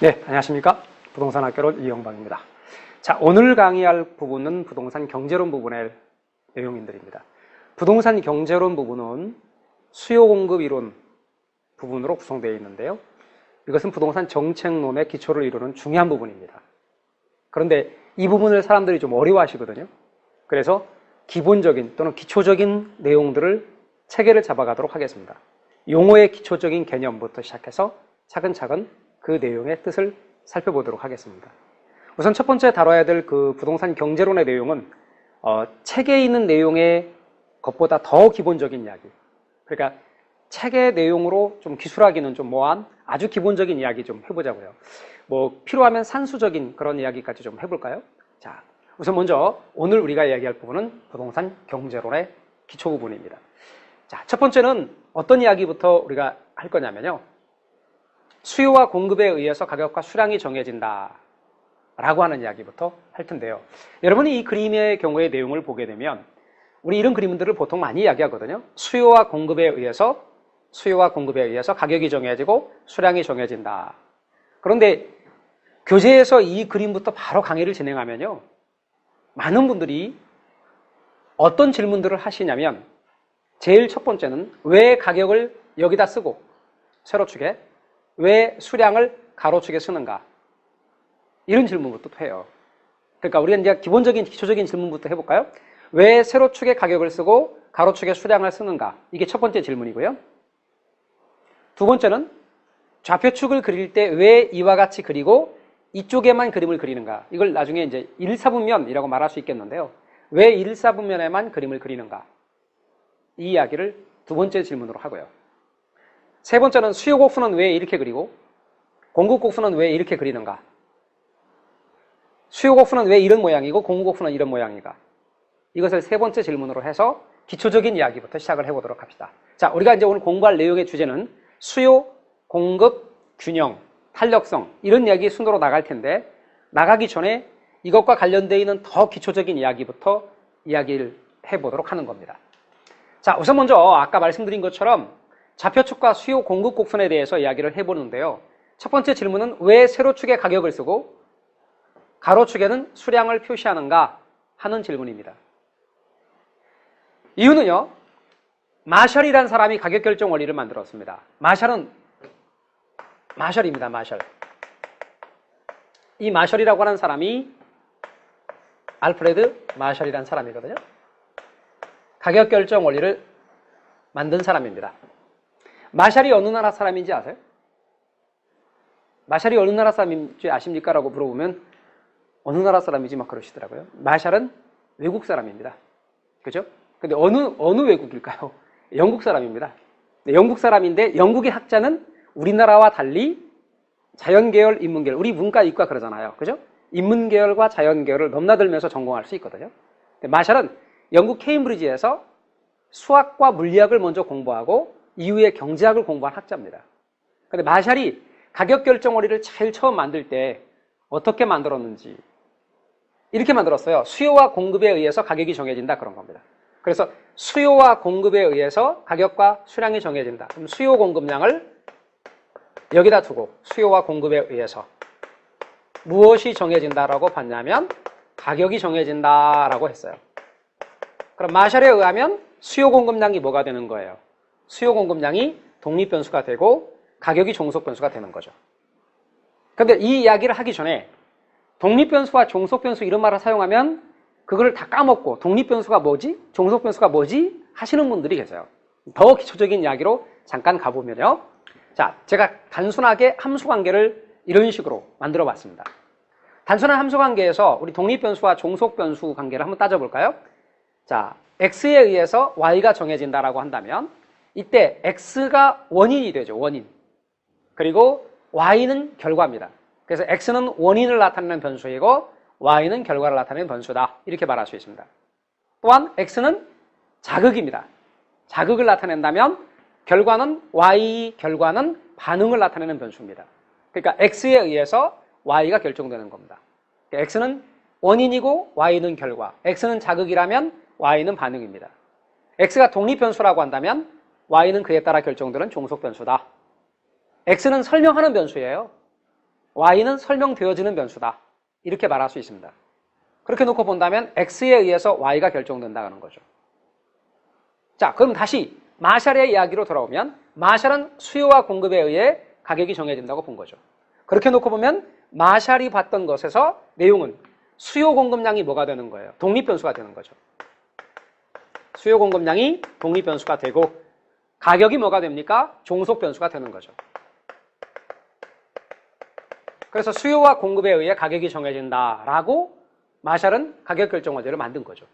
네, 안녕하십니까. 부동산 학교로 이영방입니다. 자, 오늘 강의할 부분은 부동산 경제론 부분의 내용인들입니다. 부동산 경제론 부분은 수요 공급 이론 부분으로 구성되어 있는데요. 이것은 부동산 정책론의 기초를 이루는 중요한 부분입니다. 그런데 이 부분을 사람들이 좀 어려워하시거든요. 그래서 기본적인 또는 기초적인 내용들을 체계를 잡아가도록 하겠습니다. 용어의 기초적인 개념부터 시작해서 차근차근 그 내용의 뜻을 살펴보도록 하겠습니다. 우선 첫 번째 다뤄야 될 그 부동산 경제론의 내용은 어, 책에 있는 내용의 것보다 더 기본적인 이야기. 그러니까 책의 내용으로 좀 기술하기는 좀 뭐한 아주 기본적인 이야기 좀 해보자고요. 뭐 필요하면 산수적인 그런 이야기까지 좀 해볼까요? 자, 우선 먼저 오늘 우리가 이야기할 부분은 부동산 경제론의 기초 부분입니다. 자, 첫 번째는 어떤 이야기부터 우리가 할 거냐면요. 수요와 공급에 의해서 가격과 수량이 정해진다. 라고 하는 이야기부터 할 텐데요. 여러분이 이 그림의 경우의 내용을 보게 되면 우리 이런 그림들을 보통 많이 이야기하거든요. 수요와 공급에 의해서 수요와 공급에 의해서 가격이 정해지고 수량이 정해진다. 그런데 교재에서 이 그림부터 바로 강의를 진행하면요. 많은 분들이 어떤 질문들을 하시냐면 제일 첫 번째는 왜 가격을 여기다 쓰고 세로축에 왜 수량을 가로축에 쓰는가? 이런 질문부터 해요. 그러니까 우리가 이제 기본적인 기초적인 질문부터 해볼까요? 왜 세로축에 가격을 쓰고 가로축에 수량을 쓰는가? 이게 첫 번째 질문이고요. 두 번째는 좌표축을 그릴 때 왜 이와 같이 그리고 이쪽에만 그림을 그리는가? 이걸 나중에 이제 1, 4분면이라고 말할 수 있겠는데요. 왜 1, 4분면에만 그림을 그리는가? 이 이야기를 두 번째 질문으로 하고요. 세 번째는 수요 곡수는 왜 이렇게 그리고 공급 곡수는 왜 이렇게 그리는가? 수요 곡수는 왜 이런 모양이고 공급 곡수는 이런 모양인가? 이것을 세 번째 질문으로 해서 기초적인 이야기부터 시작을 해보도록 합시다. 자, 우리가 이제 오늘 공부할 내용의 주제는 수요, 공급, 균형, 탄력성 이런 이야기 순으로 나갈 텐데 나가기 전에 이것과 관련되어 있는 더 기초적인 이야기부터 이야기를 해보도록 하는 겁니다. 자, 우선 먼저 아까 말씀드린 것처럼 좌표축과 수요 공급 곡선에 대해서 이야기를 해보는데요. 첫 번째 질문은 왜 세로축에 가격을 쓰고 가로축에는 수량을 표시하는가 하는 질문입니다. 이유는요. 마셜이라는 사람이 가격 결정 원리를 만들었습니다. 마셜은 마셜입니다. 마셜. 이 마셜이라고 하는 사람이 알프레드 마셜이라는 사람이거든요. 가격 결정 원리를 만든 사람입니다. 마샬이 어느 나라 사람인지 아세요? 마샬이 어느 나라 사람인지 아십니까? 라고 물어보면 어느 나라 사람이지 막 그러시더라고요. 마샬은 외국 사람입니다. 그죠? 근데 어느, 어느 외국일까요? 영국 사람입니다. 네, 영국 사람인데 영국의 학자는 우리나라와 달리 자연계열, 인문계열, 우리 문과, 이과 그러잖아요. 그죠? 인문계열과 자연계열을 넘나들면서 전공할 수 있거든요. 마샬은 영국 케임브리지에서 수학과 물리학을 먼저 공부하고 이후에 경제학을 공부한 학자입니다. 근데 마샬이 가격 결정 원리를 제일 처음 만들 때 어떻게 만들었는지 이렇게 만들었어요. 수요와 공급에 의해서 가격이 정해진다 그런 겁니다. 그래서 수요와 공급에 의해서 가격과 수량이 정해진다. 그럼 수요 공급량을 여기다 두고 수요와 공급에 의해서 무엇이 정해진다라고 봤냐면 가격이 정해진다라고 했어요. 그럼 마샬에 의하면 수요 공급량이 뭐가 되는 거예요? 수요 공급량이 독립 변수가 되고 가격이 종속 변수가 되는 거죠. 그런데 이 이야기를 하기 전에 독립 변수와 종속 변수 이런 말을 사용하면 그거를 다 까먹고 독립 변수가 뭐지? 종속 변수가 뭐지? 하시는 분들이 계세요. 더 기초적인 이야기로 잠깐 가보면요. 자, 제가 단순하게 함수 관계를 이런 식으로 만들어 봤습니다. 단순한 함수 관계에서 우리 독립 변수와 종속 변수 관계를 한번 따져볼까요? 자, x에 의해서 y가 정해진다라고 한다면 이때 x가 원인이 되죠. 원인. 그리고 y는 결과입니다. 그래서 x는 원인을 나타내는 변수이고 y는 결과를 나타내는 변수다. 이렇게 말할 수 있습니다. 또한 x는 자극입니다. 자극을 나타낸다면 결과는 y 결과는 반응을 나타내는 변수입니다. 그러니까 x에 의해서 y가 결정되는 겁니다. x는 원인이고 y는 결과. x는 자극이라면 y는 반응입니다. x가 독립 변수라고 한다면 y는 그에 따라 결정되는 종속 변수다. x는 설명하는 변수예요. y는 설명되어지는 변수다. 이렇게 말할 수 있습니다. 그렇게 놓고 본다면 x에 의해서 y가 결정된다는 거죠. 자, 그럼 다시 마샬의 이야기로 돌아오면 마샬은 수요와 공급에 의해 가격이 정해진다고 본 거죠. 그렇게 놓고 보면 마샬이 봤던 것에서 내용은 수요 공급량이 뭐가 되는 거예요? 독립 변수가 되는 거죠. 수요 공급량이 독립 변수가 되고 가격이 뭐가 됩니까? 종속 변수가 되는 거죠. 그래서 수요와 공급에 의해 가격이 정해진다라고 마샬은 가격 결정 원리를 만든 거죠.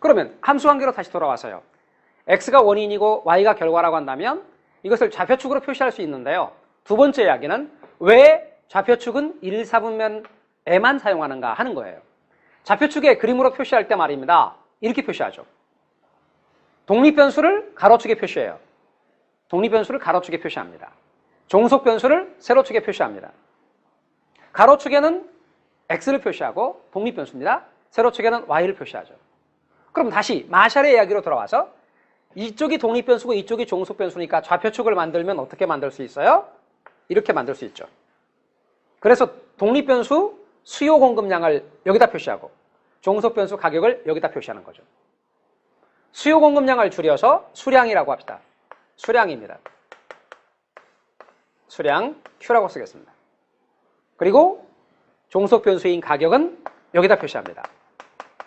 그러면 함수 관계로 다시 돌아와서요. x가 원인이고 y가 결과라고 한다면 이것을 좌표축으로 표시할 수 있는데요. 두 번째 이야기는 왜 좌표축은 1, 4분면에만 사용하는가 하는 거예요. 좌표축에 그림으로 표시할 때 말입니다. 이렇게 표시하죠. 독립변수를 가로축에 표시해요. 독립변수를 가로축에 표시합니다. 종속변수를 세로축에 표시합니다. 가로축에는 x를 표시하고 독립변수입니다. 세로축에는 y를 표시하죠. 그럼 다시 마샬의 이야기로 돌아와서 이쪽이 독립변수고 이쪽이 종속변수니까 좌표축을 만들면 어떻게 만들 수 있어요? 이렇게 만들 수 있죠. 그래서 독립변수 수요 공급량을 여기다 표시하고 종속변수 가격을 여기다 표시하는 거죠. 수요 공급량을 줄여서 수량이라고 합시다. 수량입니다. 수량 Q라고 쓰겠습니다. 그리고 종속 변수인 가격은 여기다 표시합니다.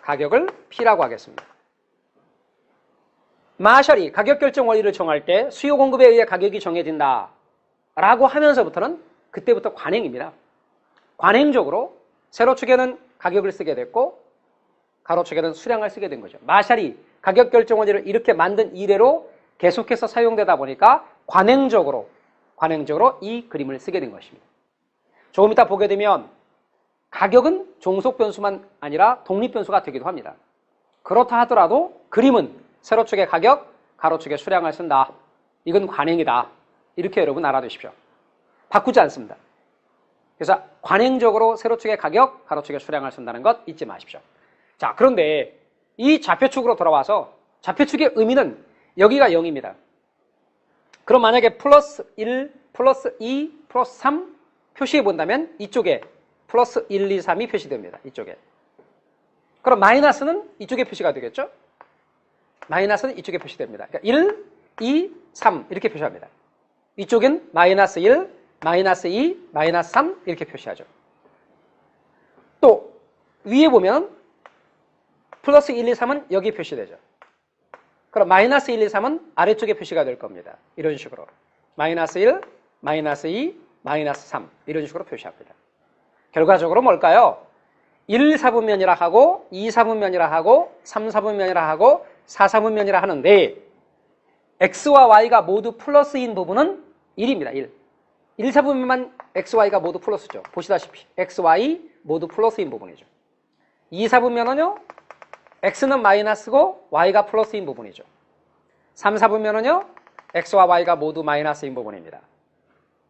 가격을 P라고 하겠습니다. 마샬이 가격 결정 원리를 정할 때 수요 공급에 의해 가격이 정해진다 라고 하면서부터는 그때부터 관행입니다. 관행적으로 세로축에는 가격을 쓰게 됐고 가로축에는 수량을 쓰게 된 거죠. 마샬이 가격 결정 원리를 이렇게 만든 이래로 계속해서 사용되다 보니까 관행적으로 관행적으로 이 그림을 쓰게 된 것입니다. 조금 이따 보게 되면 가격은 종속 변수만 아니라 독립 변수가 되기도 합니다. 그렇다 하더라도 그림은 세로축의 가격, 가로축의 수량을 쓴다. 이건 관행이다. 이렇게 여러분 알아두십시오. 바꾸지 않습니다. 그래서 관행적으로 세로축의 가격, 가로축의 수량을 쓴다는 것 잊지 마십시오. 자, 그런데 이 좌표축으로 돌아와서 좌표축의 의미는 여기가 0입니다. 그럼 만약에 플러스 1, 플러스 2, 플러스 3 표시해 본다면 이쪽에 플러스 1, 2, 3이 표시됩니다. 이쪽에. 그럼 마이너스는 이쪽에 표시가 되겠죠? 마이너스는 이쪽에 표시됩니다. 그러니까 1, 2, 3 이렇게 표시합니다. 이쪽엔 마이너스 1, 마이너스 2, 마이너스 3 이렇게 표시하죠. 또 위에 보면 플러스 1, 2, 3은 여기 표시되죠. 그럼 마이너스 1, 2, 3은 아래쪽에 표시가 될 겁니다. 이런 식으로. 마이너스 1, 마이너스 2, 마이너스 3 이런 식으로 표시합니다. 결과적으로 뭘까요? 1, 4분면이라 하고 2, 4분면이라 하고 3, 4분면이라 하고 4, 4분면이라 하는데 x와 y가 모두 플러스인 부분은 1입니다. 1. 1, 4분면만 x, y가 모두 플러스죠. 보시다시피 x, y 모두 플러스인 부분이죠. 2, 4분면은요. X는 마이너스고 y가 플러스인 부분이죠. 3, 4분면은요. x와 y가 모두 마이너스인 부분입니다.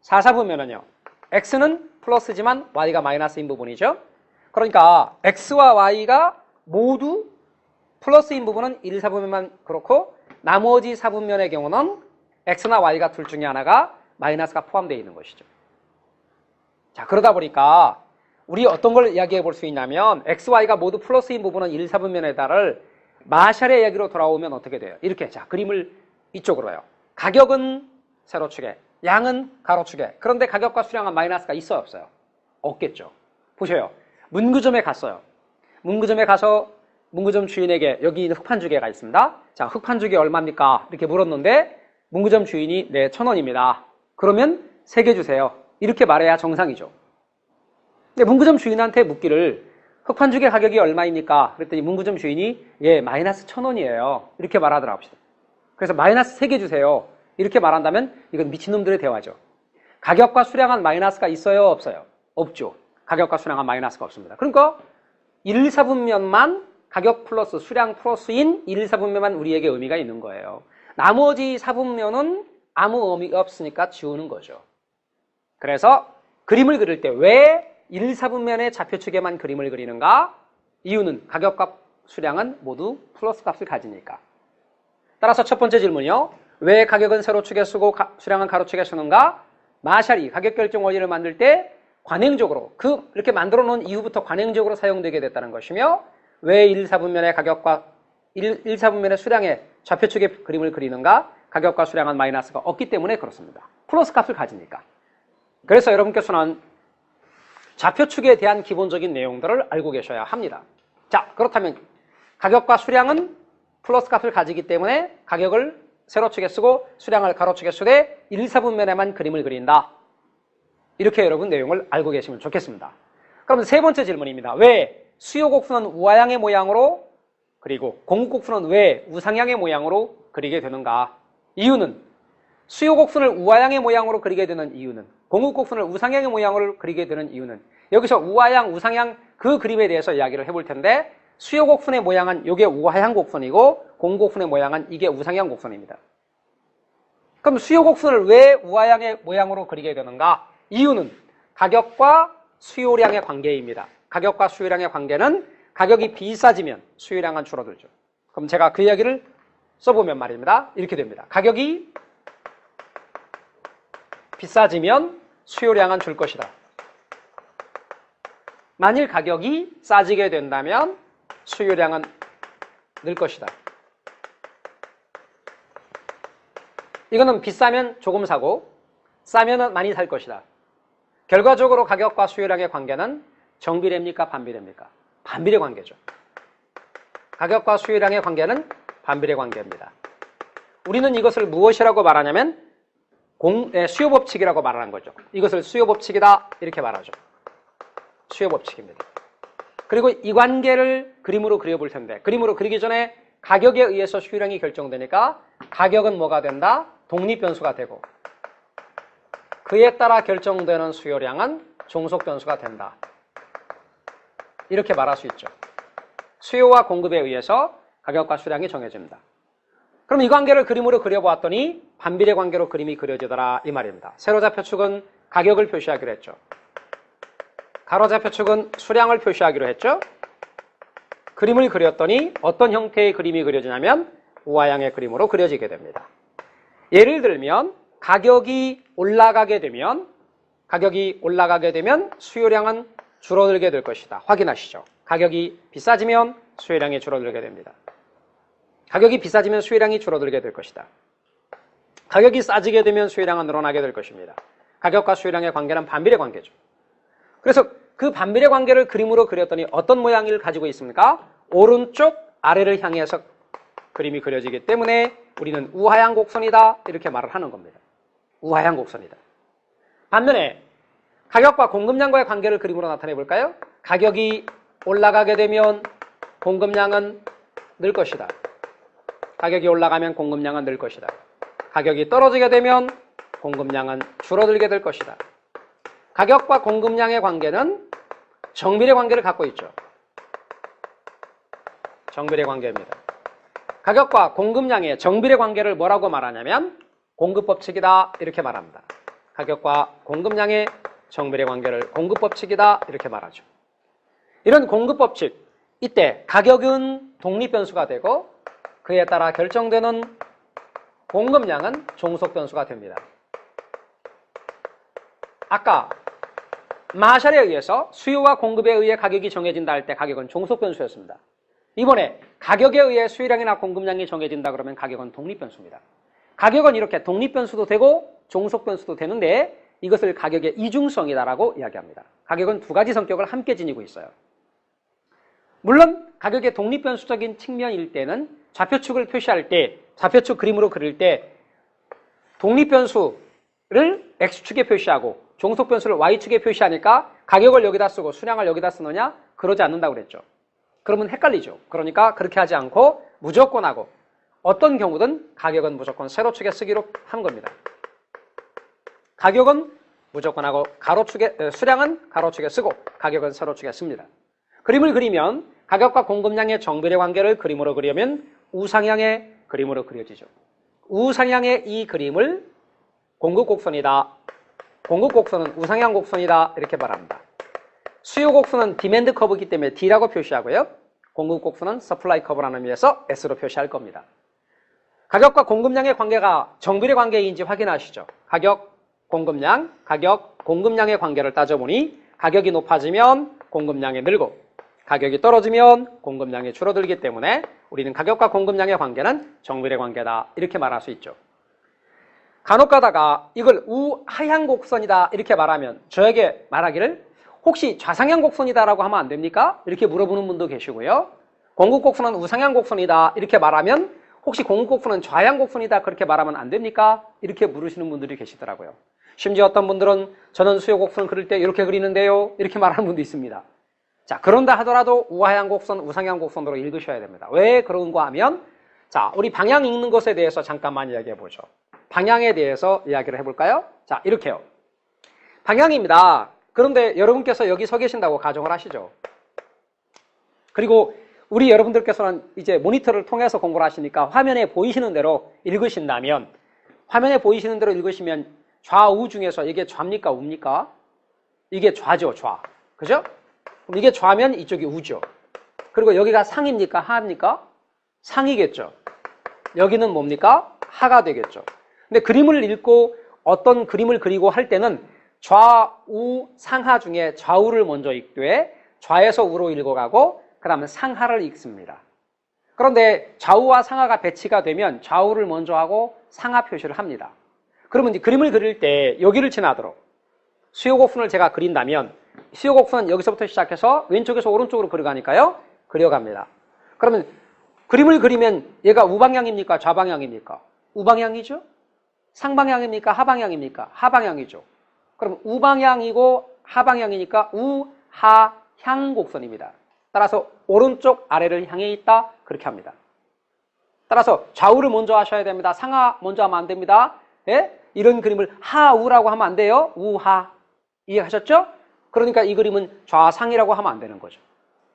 4, 4분면은요. x는 플러스지만 y가 마이너스인 부분이죠. 그러니까 x와 y가 모두 플러스인 부분은 1, 4분면만 그렇고 나머지 4분면의 경우는 x나 y가 둘 중에 하나가 마이너스가 포함되어 있는 것이죠. 자 그러다 보니까 우리 어떤 걸 이야기해 볼 수 있냐면 x, y가 모두 플러스인 부분은 1, 4분면에 달을 마샬의 이야기로 돌아오면 어떻게 돼요? 이렇게 자 그림을 이쪽으로요. 가격은 세로축에 양은 가로축에 그런데 가격과 수량은 마이너스가 있어요 없어요? 없겠죠. 보세요. 문구점에 갔어요. 문구점에 가서 문구점 주인에게 여기 있는 흑판주개가 있습니다. 자, 흑판주개 얼마입니까? 이렇게 물었는데 문구점 주인이 네, 천 원입니다. 그러면 세 개 주세요. 이렇게 말해야 정상이죠. 근데 문구점 주인한테 묻기를 흑판주개 가격이 얼마입니까? 그랬더니 문구점 주인이 예, 마이너스 천 원이에요. 이렇게 말하더라 합시다. 그래서 마이너스 세개 주세요. 이렇게 말한다면 이건 미친놈들의 대화죠. 가격과 수량한 마이너스가 있어요? 없어요? 없죠. 가격과 수량한 마이너스가 없습니다. 그러니까 1, 4분면만 가격 플러스 수량 플러스인 1, 4분면만 우리에게 의미가 있는 거예요. 나머지 4분면은 아무 의미가 없으니까 지우는 거죠. 그래서 그림을 그릴 때 왜 1, 4분면의 좌표축에만 그림을 그리는가? 이유는 가격과 수량은 모두 플러스 값을 가지니까. 따라서 첫 번째 질문이요. 왜 가격은 세로축에 쓰고 가, 수량은 가로축에 쓰는가? 마샬이 가격 결정 원리를 만들 때 관행적으로 그 이렇게 만들어 놓은 이후부터 관행적으로 사용되게 됐다는 것이며 왜 1, 4분면의 가격과 1, 1 4분면의 수량의 좌표축의 그림을 그리는가? 가격과 수량은 마이너스가 없기 때문에 그렇습니다. 플러스 값을 가지니까. 그래서 여러분께서는 좌표축에 대한 기본적인 내용들을 알고 계셔야 합니다. 자, 그렇다면 가격과 수량은 플러스 값을 가지기 때문에 가격을 세로축에 쓰고 수량을 가로축에 쓰되 1, 4분면에만 그림을 그린다. 이렇게 여러분 내용을 알고 계시면 좋겠습니다. 그럼 세 번째 질문입니다. 왜 수요곡수는 우하향의 모양으로 그리고 공급곡수는 왜 우상향의 모양으로 그리게 되는가? 이유는 수요 곡선을 우하향의 모양으로 그리게 되는 이유는 공급곡선을 우상향의 모양으로 그리게 되는 이유는 여기서 우하향, 우상향 그 그림에 대해서 이야기를 해볼 텐데 수요 곡선의 모양은 이게 우하향 곡선이고 공곡선의 모양은 이게 우상향 곡선입니다. 그럼 수요 곡선을 왜 우하향의 모양으로 그리게 되는가? 이유는 가격과 수요량의 관계입니다. 가격과 수요량의 관계는 가격이 비싸지면 수요량은 줄어들죠. 그럼 제가 그 이야기를 써보면 말입니다. 이렇게 됩니다. 가격이 비싸지면 수요량은 줄 것이다. 만일 가격이 싸지게 된다면 수요량은 늘 것이다. 이거는 비싸면 조금 사고 싸면 많이 살 것이다. 결과적으로 가격과 수요량의 관계는 정비례입니까? 반비례입니까? 반비례 관계죠. 가격과 수요량의 관계는 반비례 관계입니다. 우리는 이것을 무엇이라고 말하냐면 공, 예, 수요 법칙이라고 말하는 거죠. 이것을 수요 법칙이다 이렇게 말하죠. 수요 법칙입니다. 그리고 이 관계를 그림으로 그려볼 텐데 그림으로 그리기 전에 가격에 의해서 수요량이 결정되니까 가격은 뭐가 된다? 독립 변수가 되고 그에 따라 결정되는 수요량은 종속 변수가 된다. 이렇게 말할 수 있죠. 수요와 공급에 의해서 가격과 수량이 정해집니다. 그럼 이 관계를 그림으로 그려보았더니 반비례 관계로 그림이 그려지더라 이 말입니다. 세로좌표 축은 가격을 표시하기로 했죠. 가로좌표 축은 수량을 표시하기로 했죠. 그림을 그렸더니 어떤 형태의 그림이 그려지냐면 우하향의 그림으로 그려지게 됩니다. 예를 들면 가격이 올라가게 되면 가격이 올라가게 되면 수요량은 줄어들게 될 것이다. 확인하시죠. 가격이 비싸지면 수요량이 줄어들게 됩니다. 가격이 비싸지면 수요량이 줄어들게 될 것이다. 가격이 싸지게 되면 수요량은 늘어나게 될 것입니다. 가격과 수요량의 관계는 반비례 관계죠. 그래서 그 반비례 관계를 그림으로 그렸더니 어떤 모양을 가지고 있습니까? 오른쪽 아래를 향해서 그림이 그려지기 때문에 우리는 우하향 곡선이다 이렇게 말을 하는 겁니다. 우하향 곡선이다. 반면에 가격과 공급량과의 관계를 그림으로 나타내 볼까요? 가격이 올라가게 되면 공급량은 늘 것이다. 가격이 올라가면 공급량은 늘 것이다. 가격이 떨어지게 되면 공급량은 줄어들게 될 것이다. 가격과 공급량의 관계는 정비례 관계를 갖고 있죠. 정비례 관계입니다. 가격과 공급량의 정비례 관계를 뭐라고 말하냐면 공급법칙이다 이렇게 말합니다. 가격과 공급량의 정비례 관계를 공급법칙이다 이렇게 말하죠. 이런 공급법칙 이때 가격은 독립변수가 되고 그에 따라 결정되는 공급량은 종속 변수가 됩니다. 아까 마샬에 의해서 수요와 공급에 의해 가격이 정해진다 할 때 가격은 종속 변수였습니다. 이번에 가격에 의해 수요량이나 공급량이 정해진다 그러면 가격은 독립 변수입니다. 가격은 이렇게 독립 변수도 되고 종속 변수도 되는데 이것을 가격의 이중성이다라고 이야기합니다. 가격은 두 가지 성격을 함께 지니고 있어요. 물론 가격의 독립 변수적인 측면일 때는 좌표축을 표시할 때 좌표축 그림으로 그릴 때 독립변수를 X축에 표시하고 종속변수를 Y축에 표시하니까 가격을 여기다 쓰고 수량을 여기다 쓰느냐? 그러지 않는다고 그랬죠. 그러면 헷갈리죠. 그러니까 그렇게 하지 않고 무조건 하고 어떤 경우든 가격은 무조건 세로축에 쓰기로 한 겁니다. 가격은 무조건 하고 가로축에 수량은 가로축에 쓰고 가격은 세로축에 씁니다. 그림을 그리면 가격과 공급량의 정비례 관계를 그림으로 그리면 우상향의 그림으로 그려지죠. 우상향의 이 그림을 공급곡선이다. 공급곡선은 우상향 곡선이다. 이렇게 말합니다. 수요 곡선은 디맨드 커브이기 때문에 D라고 표시하고요. 공급 곡선은 서플라이 커브라는 의미에서 S로 표시할 겁니다. 가격과 공급량의 관계가 정비례 관계인지 확인하시죠. 가격 공급량, 가격, 공급량의 관계를 따져보니 가격이 높아지면 공급량이 늘고 가격이 떨어지면 공급량이 줄어들기 때문에 우리는 가격과 공급량의 관계는 정비례 관계다 이렇게 말할 수 있죠. 간혹 가다가 이걸 우하향 곡선이다 이렇게 말하면 저에게 말하기를 혹시 좌상향 곡선이다라고 하면 안 됩니까? 이렇게 물어보는 분도 계시고요. 공급 곡선은 우상향 곡선이다 이렇게 말하면 혹시 공급 곡선은 좌향 곡선이다 그렇게 말하면 안 됩니까? 이렇게 물으시는 분들이 계시더라고요. 심지어 어떤 분들은 저는 수요 곡선을 그릴 때 이렇게 그리는데요 이렇게 말하는 분도 있습니다. 자 그런다 하더라도 우하향 곡선, 우상향 곡선으로 읽으셔야 됩니다. 왜 그런가 하면 자 우리 방향 읽는 것에 대해서 잠깐만 이야기해 보죠. 방향에 대해서 이야기를 해볼까요? 자 이렇게요. 방향입니다. 그런데 여러분께서 여기 서 계신다고 가정을 하시죠. 그리고 우리 여러분들께서는 이제 모니터를 통해서 공부를 하시니까 화면에 보이시는 대로 읽으신다면 화면에 보이시는 대로 읽으시면 좌우 중에서 이게 좌입니까 우입니까? 이게 좌죠 좌 그죠? 그럼 이게 좌면 이쪽이 우죠 그리고 여기가 상입니까 하입니까? 상이겠죠 여기는 뭡니까? 하가 되겠죠 근데 그림을 읽고 어떤 그림을 그리고 할 때는 좌우 상하 중에 좌우를 먼저 읽되 좌에서 우로 읽어가고 그 다음에 상하를 읽습니다. 그런데 좌우와 상하가 배치가 되면 좌우를 먼저 하고 상하 표시를 합니다. 그러면 이제 그림을 그릴 때 여기를 지나도록 수요곡선을 제가 그린다면 수요곡선은 여기서부터 시작해서 왼쪽에서 오른쪽으로 그려가니까요. 그려갑니다. 그러면 그림을 그리면 얘가 우방향입니까? 좌방향입니까? 우방향이죠? 상방향입니까? 하방향입니까? 하방향이죠. 그럼 우방향이고 하방향이니까 우하향 곡선입니다. 따라서 오른쪽 아래를 향해 있다 그렇게 합니다. 따라서 좌우를 먼저 하셔야 됩니다. 상하 먼저 하면 안 됩니다. 예? 이런 그림을 하우라고 하면 안 돼요. 우하 이해하셨죠? 그러니까 이 그림은 좌상이라고 하면 안 되는 거죠.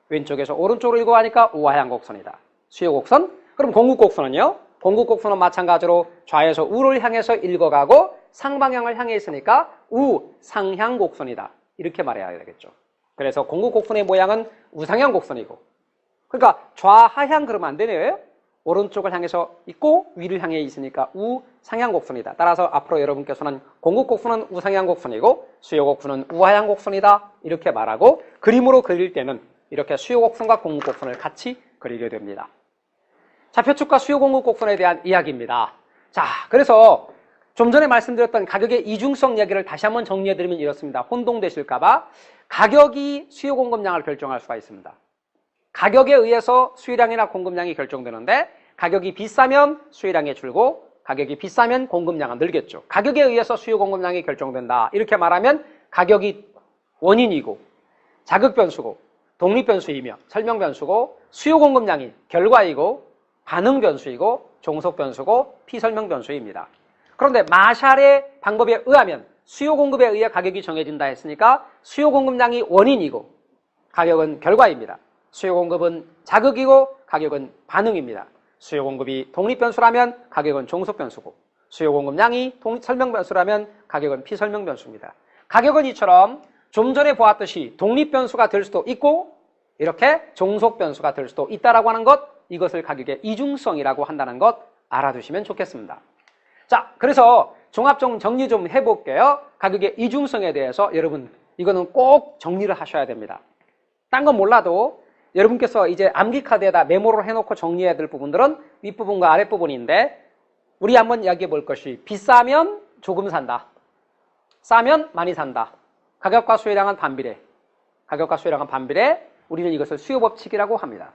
왼쪽에서 오른쪽으로 읽어가니까 우하향 곡선이다. 수요 곡선. 그럼 공급 곡선은요? 공급 곡선은 마찬가지로 좌에서 우를 향해서 읽어가고 상방향을 향해 있으니까 우상향 곡선이다. 이렇게 말해야 되겠죠. 그래서 공급 곡선의 모양은 우상향 곡선이고 그러니까 좌하향 그러면 안 되네요. 오른쪽을 향해서 있고 위를 향해 있으니까 우상향 곡선이다. 따라서 앞으로 여러분께서는 공급 곡선은 우상향 곡선이고 수요 곡선은 우하향 곡선이다. 이렇게 말하고 그림으로 그릴 때는 이렇게 수요 곡선과 공급 곡선을 같이 그리게 됩니다. 좌표축과 수요 공급 곡선에 대한 이야기입니다. 자, 그래서 좀 전에 말씀드렸던 가격의 이중성 이야기를 다시 한번 정리해드리면 이렇습니다. 혼동되실까봐 가격이 수요 공급량을 결정할 수가 있습니다. 가격에 의해서 수요량이나 공급량이 결정되는데 가격이 비싸면 수요량이 줄고 가격이 비싸면 공급량은 늘겠죠. 가격에 의해서 수요 공급량이 결정된다. 이렇게 말하면 가격이 원인이고 자극 변수고 독립 변수이며 설명 변수고 수요 공급량이 결과이고 반응 변수이고 종속 변수고 피설명 변수입니다. 그런데 마샬의 방법에 의하면 수요 공급에 의해 가격이 정해진다 했으니까 수요 공급량이 원인이고 가격은 결과입니다. 수요 공급은 자극이고 가격은 반응입니다. 수요 공급이 독립 변수라면 가격은 종속 변수고 수요 공급량이 설명 변수라면 가격은 피설명 변수입니다. 가격은 이처럼 좀 전에 보았듯이 독립 변수가 될 수도 있고 이렇게 종속 변수가 될 수도 있다라고 하는 것 이것을 가격의 이중성이라고 한다는 것 알아두시면 좋겠습니다. 자, 그래서 종합 좀 정리 좀 해볼게요. 가격의 이중성에 대해서 여러분 이거는 꼭 정리를 하셔야 됩니다. 딴 건 몰라도 여러분께서 이제 암기 카드에다 메모를 해놓고 정리해야 될 부분들은 윗부분과 아랫부분인데 우리 한번 이야기해 볼 것이 비싸면 조금 산다. 싸면 많이 산다. 가격과 수요량은 반비례. 가격과 수요량은 반비례. 우리는 이것을 수요법칙이라고 합니다.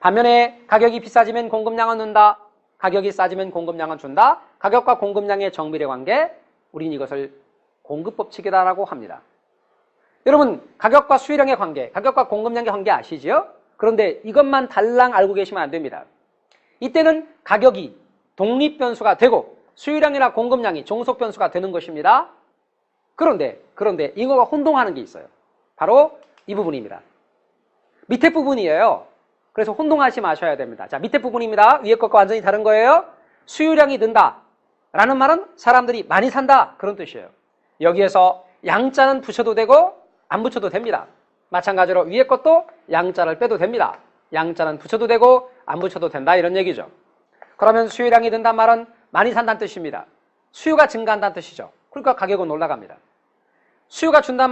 반면에 가격이 비싸지면 공급량은 는다. 가격이 싸지면 공급량은 준다. 가격과 공급량의 정비례 관계, 우린 이것을 공급법칙이다라고 합니다. 여러분, 가격과 수요량의 관계, 가격과 공급량의 관계 아시죠? 그런데 이것만 달랑 알고 계시면 안 됩니다. 이때는 가격이 독립 변수가 되고 수요량이나 공급량이 종속 변수가 되는 것입니다. 그런데, 그런데 이거가 혼동하는 게 있어요. 바로 이 부분입니다. 밑에 부분이에요. 그래서 혼동하지 마셔야 됩니다. 자, 밑에 부분입니다. 위에 것과 완전히 다른 거예요. 수요량이 는다. 라는 말은 사람들이 많이 산다. 그런 뜻이에요. 여기에서 양자는 붙여도 되고 안 붙여도 됩니다. 마찬가지로 위에 것도 양자를 빼도 됩니다. 양자는 붙여도 되고 안 붙여도 된다. 이런 얘기죠. 그러면 수요량이 는단 말은 많이 산다는 뜻입니다. 수요가 증가한다는 뜻이죠. 그러니까 가격은 올라갑니다. 수요가 준다면